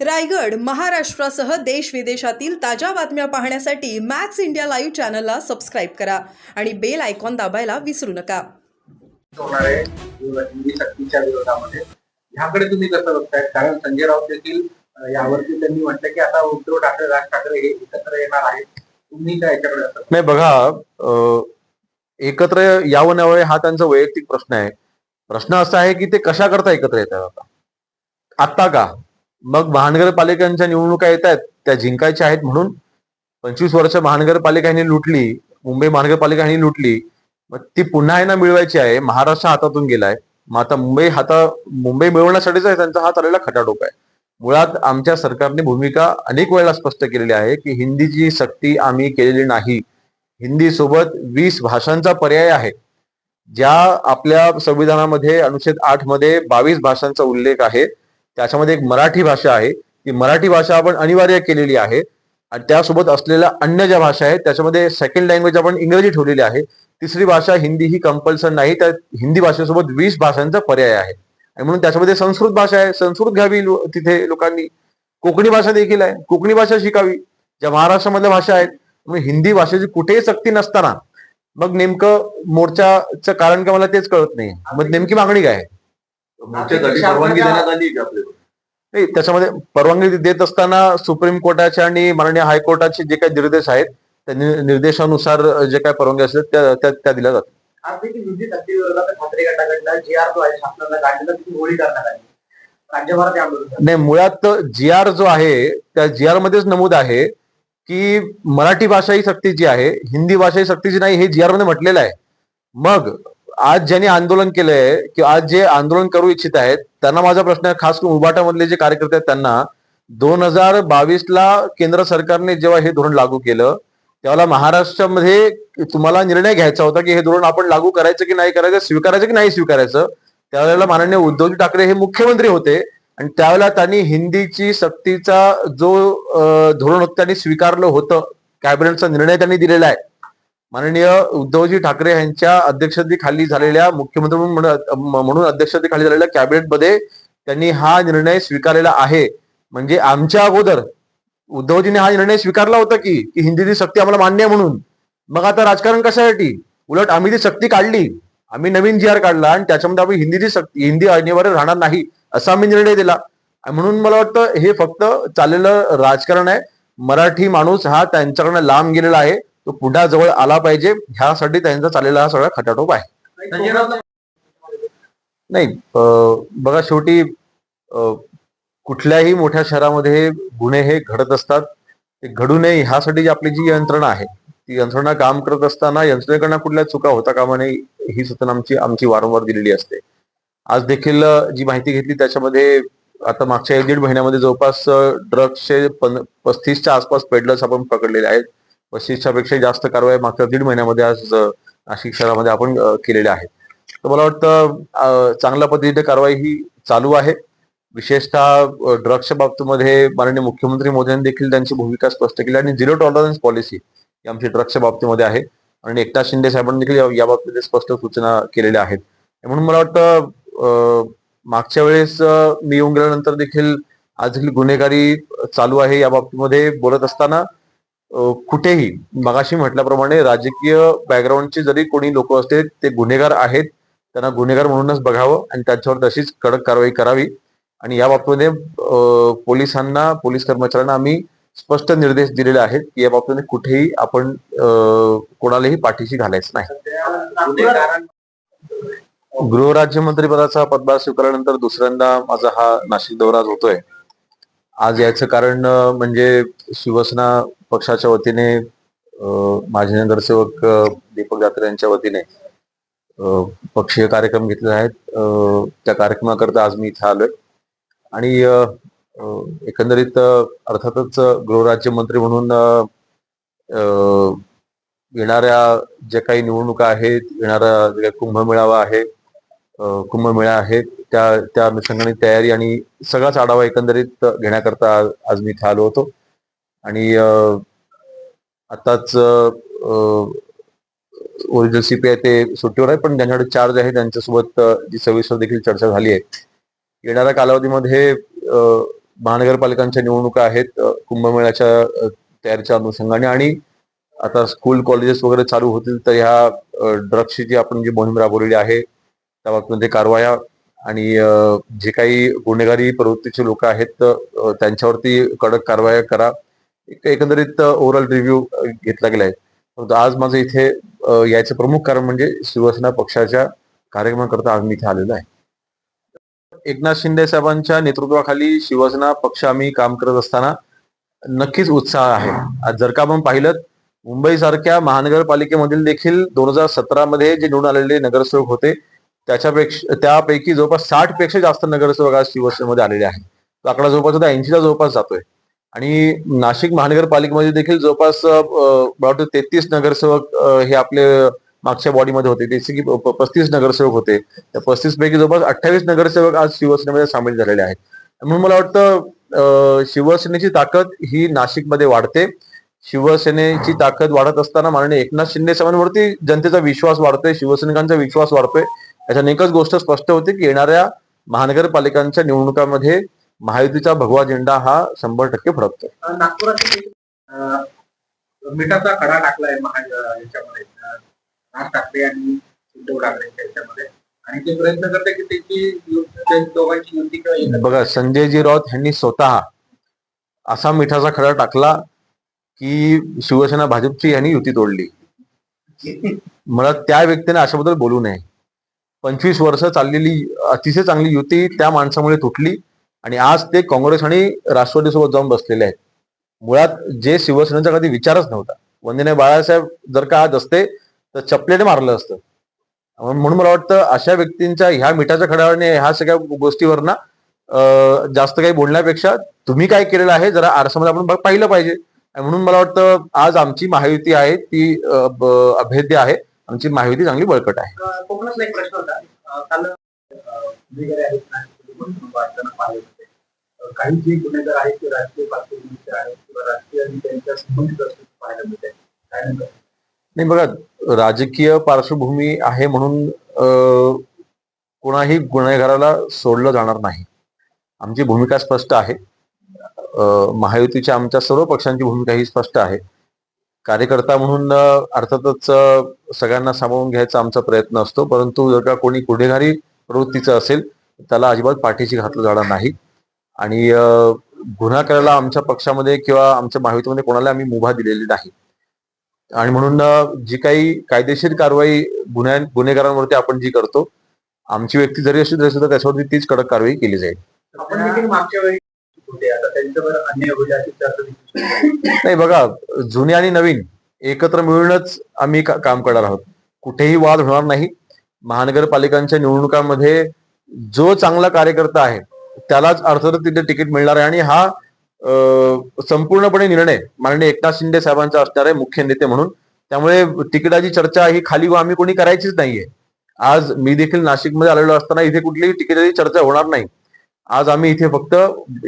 रायगड महाराष्ट्रासह देश विदेशातील ताज्या बातम्या पाहण्यासाठी मॅक्स इंडिया लाईव्ह चॅनलला सबस्क्राईब करा आणि बेल आयकॉन दाबायला विसरू नका. होणार आहे हिंदी सक्तीच्या विरोधामध्ये ह्याकडे तुम्ही कसं बघताय? कारण संजय राऊत देखील यावरती त्यांनी म्हटलं की आता उद्धव ठाकरे राज ठाकरे हे एकत्र येणार आहेत. तुम्ही काय याच्याकडे असं नाही बघा एकत्र यावं नव्हे हा त्यांचा वैयक्तिक प्रश्न आहे. प्रश्न असा आहे की ते कशा करता एकत्र येतात आता? आत्ता का? मग महानगरपालिकांच्या निवडणुका येत आहेत त्या जिंकायच्या आहेत म्हणून पंचवीस वर्ष महानगरपालिकांनी लुटली मुंबई महानगरपालिकांनी लुटली मग ती पुन्हा यांना मिळवायची आहे महाराष्ट्र हातातून गेलाय. मग आता मुंबई हाता मुंबई मिळवण्यासाठीच आहे त्यांचा हा चाललेला खटाटोप आहे. मुळात आमच्या सरकारने भूमिका अनेक वेळेला स्पष्ट केलेली आहे की हिंदीची सक्ती आम्ही केलेली नाही. हिंदी सोबत वीस भाषांचा पर्याय आहे. ज्या आपल्या संविधानामध्ये अनुच्छेद आठमध्ये बावीस भाषांचा उल्लेख आहे त्याच्यामध्ये एक मराठी भाषा आहे. ती मराठी भाषा आपण अनिवार्य केलेली आहे. आणि त्यासोबत असलेल्या अन्य ज्या भाषा आहेत त्याच्यामध्ये सेकंड लँग्वेज आपण इंग्रजी ठेवलेली आहे. तिसरी भाषा हिंदी ही कंपल्सन नाही त्या हिंदी भाषेसोबत वीस भाषांचा पर्याय आहे. आणि म्हणून त्याच्यामध्ये संस्कृत भाषा आहे. संस्कृत घ्यावी तिथे लोकांनी. कोकणी भाषा देखील आहे. कोकणी भाषा शिकावी. ज्या महाराष्ट्रामधल्या भाषा आहेत म्हणून हिंदी भाषेची कुठेही सक्ती नसताना मग नेमकं मोर्चाचं कारण का मला तेच कळत नाही. मग नेमकी मागणी काय आहे? मोर्चासाठी परवानगी देण्यात आली नाही त्याच्यामध्ये परवानगी देत असताना सुप्रीम कोर्टाचे आणि माननीय हायकोर्टाचे जे काही निर्देश आहेत त्या निर्देशानुसार जे काही परवानगी असतात त्या त्या- त्या दिल्या जातात. नाही मुळात जी आर जो आहे त्या जी आर मध्येच नमूद आहे की मराठी भाषा ही सक्तीची आहे हिंदी भाषा ही सक्तीची नाही हे जी आरमध्ये म्हटलेलं आहे. मग आज ज्यांनी आंदोलन केलंय किंवा आज जे आंदोलन करू इच्छित आहेत त्यांना माझा प्रश्न आहे खास करून उबाटामधले जे कार्यकर्ते आहेत त्यांना दोन हजार बावीस ला केंद्र सरकारने जेव्हा हे धोरण लागू केलं त्यावेळेला महाराष्ट्रामध्ये तुम्हाला निर्णय घ्यायचा होता की हे धोरण आपण लागू करायचं की नाही करायचं स्वीकारायचं की नाही स्वीकारायचं त्यावेळेला माननीय उद्धवजी ठाकरे हे मुख्यमंत्री होते आणि त्यावेळेला त्यांनी हिंदीची सक्तीचा जो धोरण होतं त्यांनी स्वीकारलं होतं कॅबिनेटचा निर्णय त्यांनी दिलेला आहे. माननीय उद्धवजी ठाकरे यांच्या अध्यक्षतेखाली झालेल्या मुख्यमंत्री म्हणून म्हणून अध्यक्षतेखाली झालेल्या कॅबिनेटमध्ये त्यांनी हा निर्णय स्वीकारलेला आहे. म्हणजे आमच्या अगोदर उद्धवजीने हा निर्णय स्वीकारला होता की की हिंदीची सक्ती आम्हाला मान्य आहे म्हणून. मग आता राजकारण कशासाठी? उलट आम्ही ती सक्ती काढली. आम्ही नवीन जी आर काढला आणि त्याच्यामध्ये आम्ही हिंदीची सक्ती हिंदी अनिवार्य राहणार नाही असा आम्ही निर्णय दिला. म्हणून मला वाटतं हे फक्त चाललेलं राजकारण आहे. मराठी माणूस हा त्यांच्याकडनं लांब गेलेला आहे. तो पुढ्या जवळ आला पाहिजे. ह्यासाठी त्यांचा चाललेला हा सगळा खटाटोप आहे. नाही बघा शेवटी कुठल्याही मोठ्या शहरामध्ये गुन्हे हे घडत असतात. ते घडू नये ह्यासाठी जी आपली जी यंत्रणा आहे ती यंत्रणा काम करत असताना यंत्रणेकडनं कुठल्या चुका होता कामा नये ही सूचना आमची आमची वारंवार दिलेली असते. आज देखील जी माहिती घेतली त्याच्यामध्ये आता मागच्या एक दीड महिन्यामध्ये जवळपास ड्रग्सचे पस्तीसच्या आसपास पेडलर्स आपण पकडलेले आहेत. पेक्षा जास्त कारवाई मागच्या दीड महिन्यामध्ये आज नाशिक शहरामध्ये आपण केलेल्या आहेत. तर मला वाटतं चांगल्या पद्धतीने कारवाई ही चालू आहे. विशेषतः ड्रग्सच्या बाबतीमध्ये माननीय मुख्यमंत्री मोदींनी देखील त्यांची भूमिका स्पष्ट केली आणि झिरो टॉलरन्स पॉलिसी ही आमची ड्रग्सच्या बाबतीमध्ये आहे. आणि एकनाथ शिंदे साहेबांनी देखील या- बाबतीमध्ये स्पष्ट सूचना केलेल्या आहेत. म्हणून मला वाटतं मागच्या वेळेस मी येऊन गेल्यानंतर देखील आज देखील गुन्हेगारी चालू आहे या बाबतीमध्ये बोलत असताना कुठेही मगाशी म्हटल्याप्रमाणे राजकीय बॅकग्राऊंडचे जरी कोणी लोक असते ते गुन्हेगार आहेत त्यांना गुन्हेगार म्हणूनच बघावं आणि त्यांच्यावर तशीच कडक कारवाई करावी. आणि या बाबतीमध्ये पोलिसांना पोलीस कर्मचाऱ्यांना आम्ही स्पष्ट निर्देश दिलेले आहेत की या बाबतीमध्ये कुठेही आपण कोणालाही पाठीशी घालायचं नाही. गृहराज्यमंत्री पदाचा पदभार स्वीकारल्यानंतर दुसऱ्यांदा माझा हा नाशिक दौरा होतोय. आज याचं कारण म्हणजे शिवसेना पक्षाच्या वतीने माझे माजी नगरसेवक दीपक जात्रे यांच्या वतीने पक्षीय कार्यक्रम घेतले आहेत. त्या कार्यक्रमाकरता आज मी इथे आलोय. आणि एकंदरीत अर्थातच गृहराज्यमंत्री म्हणून येणाऱ्या ज्या काही निवडणुका आहेत येणारा जे काही कुंभमेळावा आहे कुंभमेळा आहे. त्या त्या अनुषंगाने तयारी आणि सगळाच आढावा एकंदरीत घेण्याकरता आज- आज मी इथे आलो होतो. आणि आताच ओरिजिनल सीपीआय ते सुट्टीवर आहे पण ज्यांच्याकडे चार्ज आहे त्यांच्यासोबत जी सविस्तर देखील चर्चा झाली आहे. येणाऱ्या कालावधीमध्ये महानगरपालिकांच्या निवडणुका आहेत कुंभमेळ्याच्या तयारीच्या अनुषंगाने आणि आता स्कूल कॉलेजेस वगैरे चालू होतील तर ह्या ड्रग्सची जी आपण जी मोहीम राबवलेली आहे त्या बाबतीमध्ये कारवाया आणि जे काही गुन्हेगारी प्रवृत्तीचे लोक आहेत त्यांच्यावरती कडक कारवाया करा. एक एकंदरीत ओव्हरऑल रिव्ह्यू घेतला गेला आहे. परंतु आज माझं इथे अ, याचं प्रमुख कारण म्हणजे शिवसेना पक्षाच्या कार्यक्रमाकरता आम्ही इथे आलेलो आहे. एकनाथ शिंदे साहेबांच्या नेतृत्वाखाली शिवसेना पक्ष आम्ही काम करत असताना नक्कीच उत्साह आहे. आज जर का आपण पाहिलं मुंबई सारख्या महानगरपालिकेमधील देखील दोन हजार सतरा मध्ये जे निवडून आलेले नगरसेवक होते त्याच्यापेक्षा त्यापैकी जवळपास साठपेक्षा जास्त नगरसेवक आज शिवसेनेमध्ये आलेले आहेत. तो आकडा जवळपास आता ऐंशीला जवळपास जातोय. आणि नाशिक महानगरपालिकेमध्ये देखील जवळपास मला वाटतं तेहतीस नगरसेवक हे आपले मागच्या बॉडीमध्ये होते. जसे की पस्तीस नगरसेवक होते. त्या पस्तीस पैकी जवळपास अठ्ठावीस नगरसेवक आज शिवसेनेमध्ये सामील झालेले आहेत. म्हणून मला वाटतं शिवसेनेची ताकद ही नाशिकमध्ये वाढते. शिवसेनेची ताकद वाढत असताना माननीय एकनाथ शिंदे साहेबांवरती जनतेचा विश्वास वाढतोय शिवसैनिकांचा विश्वास वाढतोय. याच्या एकच गोष्ट स्पष्ट होते की येणाऱ्या महानगरपालिकांच्या निवडणुकामध्ये महायुतीचा भगवा झेंडा हा शंभर टक्के फडकतोय. नागपुरात मिठाचा खडा टाकलाय याच्यामध्ये. राज ठाकरे आणि उद्धव याच्यामध्ये. आणि ते प्रयत्न करते की त्याची दोघांची युती बघा संजयजी राऊत यांनी स्वतः असा मिठाचा खडा टाकला की शिवसेना भाजपची यांनी युती तोडली. मला त्या व्यक्तीने अशाबद्दल बोलू नये. पंचवीस वर्ष चाललेली अतिशय चांगली युती त्या माणसामुळे तुटली आणि आज ते काँग्रेस आणि राष्ट्रवादीसोबत जाऊन बसलेले आहेत. मुळात जे शिवसेनेचा कधी विचारच नव्हता. वंदने बाळासाहेब जर का आज असते तर चपलेने मारलं असतं. म्हणून मला वाटतं अशा व्यक्तींच्या ह्या मिठाच्या खड्याने ह्या सगळ्या गोष्टीवर ना जास्त काही बोलण्यापेक्षा तुम्ही काय केलेलं आहे जरा आरसामध्ये आपण पाहिलं पाहिजे. म्हणून मला वाटतं आज आमची महायुती आहे ती अभेद्य आहे. आमची महायुती चांगली बळकट आहे. काही जे गुन्हेगार आहेत ते राजकीय आहेत किंवा राजकीय त्यांच्या संबंधित पाहायला मिळते काय? नाही बघा राजकीय पार्श्वभूमी आहे म्हणून कोणाही गुन्हेगाराला सोडलं जाणार नाही. आमची भूमिका स्पष्ट आहे. महायुतीच्या आमच्या सर्व पक्षांची भूमिका ही स्पष्ट आहे. कार्यकर्ता म्हणून अर्थातच सगळ्यांना सामावून घ्यायचा आमचा प्रयत्न असतो. परंतु जर का कोणी गुन्हेगारी प्रवृत्तीचं असेल त्याला अजिबात पाठीशी घातलं जाणार नाही. आणि गुन्हा करायला आमच्या पक्षामध्ये किंवा आमच्या महायुतीमध्ये कोणाला आम्ही मुभा दिलेली नाही. आणि म्हणून जी काही कायदेशीर कारवाई गुन्ह्या गुन्हेगारांवरती आपण जी करतो आमची व्यक्ती जरी अशी तरी सुद्धा त्याच्यावरती तीच कडक कारवाई केली जाईल. होते. आता त्यांच्यावर अन्याय होईल अशी चर्चा नाही बघा जुने आणि नवीन एकत्र मिळूनच आम्ही का- काम करणार आहोत. कुठेही वाद होणार नाही. महानगरपालिकांच्या निवडणुकांमध्ये जो चांगला कार्यकर्ता आहे त्यालाच अर्थातच तिथे तिकीट मिळणार आहे आणि हा संपूर्णपणे निर्णय माननीय एकनाथ शिंदे साहेबांचा असणार आहे मुख्य नेते म्हणून. त्यामुळे तिकिटाची चर्चा ही खाली व आम्ही कोणी करायचीच नाहीये. आज मी देखील नाशिकमध्ये आलेलो असताना इथे कुठलीही तिकिटाची चर्चा होणार नाही. आज आम्ही इथे फक्त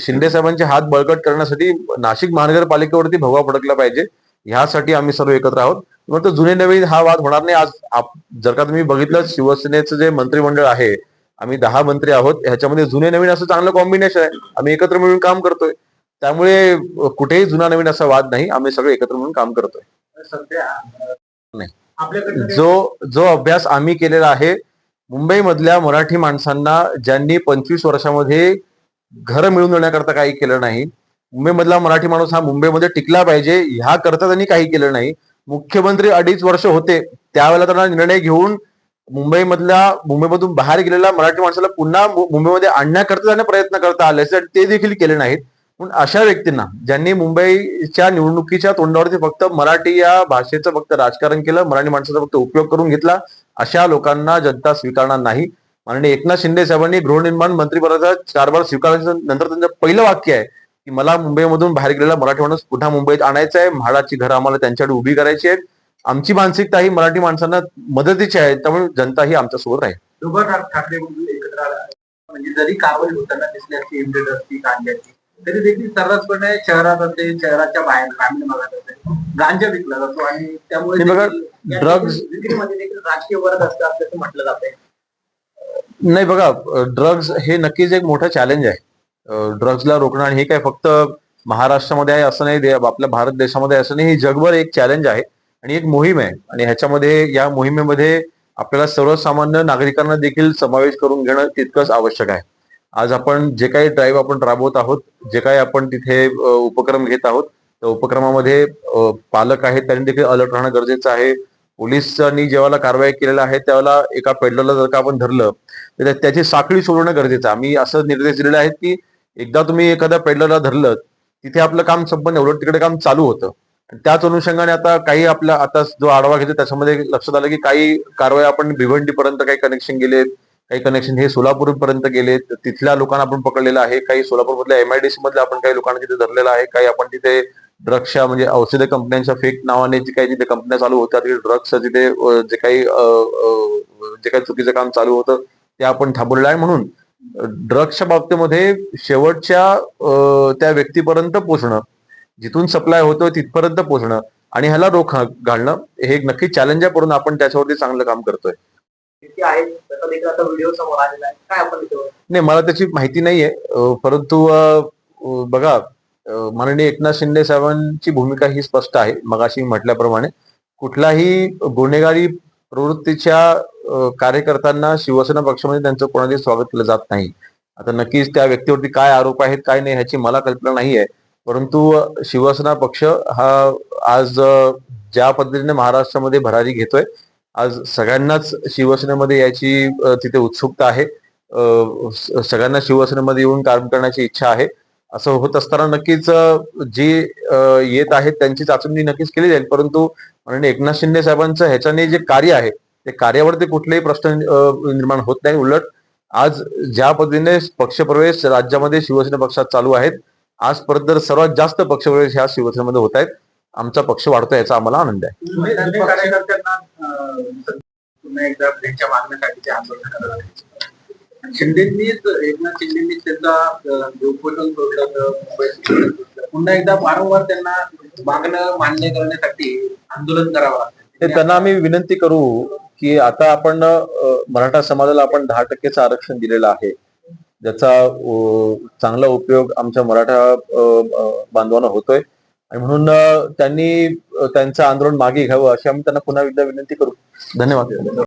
शिंदे साहेबांचे हात बळकट करण्यासाठी नाशिक महानगरपालिकेवरती भगवा फडकला पाहिजे. ह्यासाठी आम्ही सर्व एकत्र आहोत. मग तो जुने नवीन हा वाद होणार नाही. आज आप- जर का तुम्ही बघितलं शिवसेनेचं जे मंत्रिमंडळ आहे आम्ही दहा मंत्री आहोत. ह्याच्यामध्ये जुने नवीन असं चांगलं कॉम्बिनेशन आहे. आम्ही एकत्र मिळून काम करतोय. त्यामुळे कुठेही जुना नवीन असा वाद नाही. आम्ही सगळे एकत्र मिळून काम करतोय. सध्या जो जो अभ्यास आम्ही केलेला आहे मुंबईमधल्या मराठी माणसांना ज्यांनी पंचवीस वर्षामध्ये घर मिळून देण्याकरता काही केलं नाही मुंबईमधला मराठी माणूस हा मुंबईमध्ये टिकला पाहिजे ह्या करता त्यांनी काही केलं नाही. मुख्यमंत्री अडीच वर्ष होते त्यावेळेला त्यांना निर्णय घेऊन मुंबईमधल्या मुंबईमधून बाहेर गेलेल्या मराठी माणसाला पुन्हा मु- मुंबईमध्ये आणण्याकरता त्यांना प्रयत्न करता आले ते देखील केले नाहीत. पण अशा व्यक्तींना ज्यांनी मुंबईच्या निवडणुकीच्या तोंडावरती फक्त मराठी या भाषेचं फक्त राजकारण केलं मराठी माणसाचा फक्त उपयोग करून घेतला अशा लोकांना जनता स्वीकारणार नाही. माननीय एकनाथ शिंदे साहेबांनी गृहनिर्माण मंत्रिपदाचा कारभार स्वीकारल्याच्या नंतर त्यांचं पहिलं वाक्य आहे की मला मुंबईमधून बाहेर गेलेला मराठी माणूस पुन्हा मुंबईत आणायचा आहे? म्हाडाची घरं आम्हाला त्यांच्याकडे उभी करायची आहेत. आमची मानसिकता ही मराठी माणसांना मदतीची आहे त्यामुळे जनता ही आमच्यासोबत राहील. ठाकरे एकत्र आला. म्हणजे जरी कारवाई होताना दिसली असती एमडेडरची कांद्याची तरी देखील सर्रासपणे शहरात असेल शहराच्या बाहेर ग्रामीण भागात असेल गांजा विकला जातो आणि त्यामुळे हे बघा, देखील या drugs- देखील विक्रीमध्ये देखील राजकीय वर्ग असतं असल्याचं म्हटलं जातंय नाही बघा ड्रग्ज हे नक्कीच एक मोठं चॅलेंज आहे. ड्रग्जला रोखणं आणि हे काय फक्त महाराष्ट्रामध्ये आहे असं नाही दे- आपल्या भारत देशामध्ये आहे असं नाही ही जगभर एक चॅलेंज आहे आणि एक मोहीम आहे. आणि ह्याच्यामध्ये या मोहिमेमध्ये आपल्याला सर्वसामान्य नागरिकांना देखील समावेश करून घेणं तितकंच आवश्यक आहे. आज आपण जे काही ड्राईव्ह आपण राबवत आहोत जे काही आपण तिथे उपक्रम घेत आहोत त्या उपक्रमामध्ये पालक आहेत त्यांनी देखील अलर्ट राहणं गरजेचं आहे. पोलिसांनी जेव्हा कारवाई केलेला आहे त्यावेळेला एका पेडलरला जर का आपण धरलं तर त्याची साखळी सोडवणं गरजेचं आहे. आम्ही असं निर्देश दिलेले आहेत की एकदा तुम्ही एखाद्या पेडलरला धरलं तिथे आपलं काम संपन्न उलट तिकडे काम चालू होतं. आणि त्याच अनुषंगाने आता काही आपल्या आता जो आढावा घेतो त्याच्यामध्ये लक्षात आलं की काही कारवाई आपण भिवंडीपर्यंत काही कनेक्शन गेलेत. काही कनेक्शन हे सोलापूर पर्यंत तिथल्या लोकांना आपण पकडलेलं आहे. काही सोलापूर मधल्या एमआयडीसी मधल्या आपण काही लोकांना तिथे धरलेलं आहे. काही आपण तिथे ड्रग्सच्या म्हणजे औषध कंपन्यांच्या फेक नावाने जे काही तिथे कंपन्या चालू होत्या तिथे ड्रग्स तिथे जे काही अ, जे काही चुकीचं काम चालू होतं ते आपण थांबवलेलं आहे म्हणून ड्रग्सच्या बाबतीमध्ये शेवटच्या त्या व्यक्तीपर्यंत पोहोचणं जिथून सप्लाय होतो तिथपर्यंत पोहोचणं आणि ह्याला रोख घालणं हे एक नक्की चॅलेंज आहे आपण त्याच्यावरती चांगलं काम करतोय. नाही मला त्याची माहिती नाहीये. परंतु बघा माननीय एकनाथ शिंदे साहेबांची भूमिका ही स्पष्ट आहे. मगाशी म्हटल्याप्रमाणे कुठलाही गुन्हेगारी प्रवृत्तीच्या कार्यकर्त्यांना शिवसेना पक्षामध्ये त्यांचं कोणाचे स्वागत केलं जात नाही. आता नक्कीच त्या व्यक्तीवरती काय आरोप आहेत काय नाही ह्याची मला कल्पना नाही आहे परंतु शिवसेना पक्ष हा आज ज्या पद्धतीने महाराष्ट्रामध्ये भरारी घेतोय आज सगळ्यांनाच शिवसेनेमध्ये याची तिथे उत्सुकता आहे. सगळ्यांना शिवसेनेमध्ये येऊन काम करण्याची इच्छा आहे. असं होत असताना नक्कीच जी येत आहेत त्यांची चाचणी नक्कीच केली जाईल. परंतु माननीय एकनाथ शिंदे साहेबांचं ह्याच्याने जे कार्य आहे ते कार्यावरती कुठलेही प्रश्न निर्माण होत नाही. उलट आज ज्या पद्धतीने पक्षप्रवेश राज्यामध्ये शिवसेना पक्षात चालू आहेत आजपर्यंत तर सर्वात जास्त पक्षप्रवेश ह्या शिवसेनेमध्ये होत आहेत आमचा पक्ष वाढतो याचा आम्हाला आनंद आहे. शिंदेंनीच एकनाथ शिंदेंनीच त्यांचा उपोषण सोडलं. पुन्हा एकदा वारंवार त्यांना मागणं मान्य करण्यासाठी आंदोलन करावं लागतं त्यांना आम्ही विनंती करू की आता आपण मराठा समाजाला आपण दहा टक्केचं आरक्षण दिलेलं आहे ज्याचा चांगला उपयोग आमच्या मराठा बांधवांना होतोय आणि म्हणून त्यांनी त्यांचं आंदोलन मागे घ्यावं अशी आम्ही त्यांना पुन्हा एकदा विनंती करू. धन्यवाद.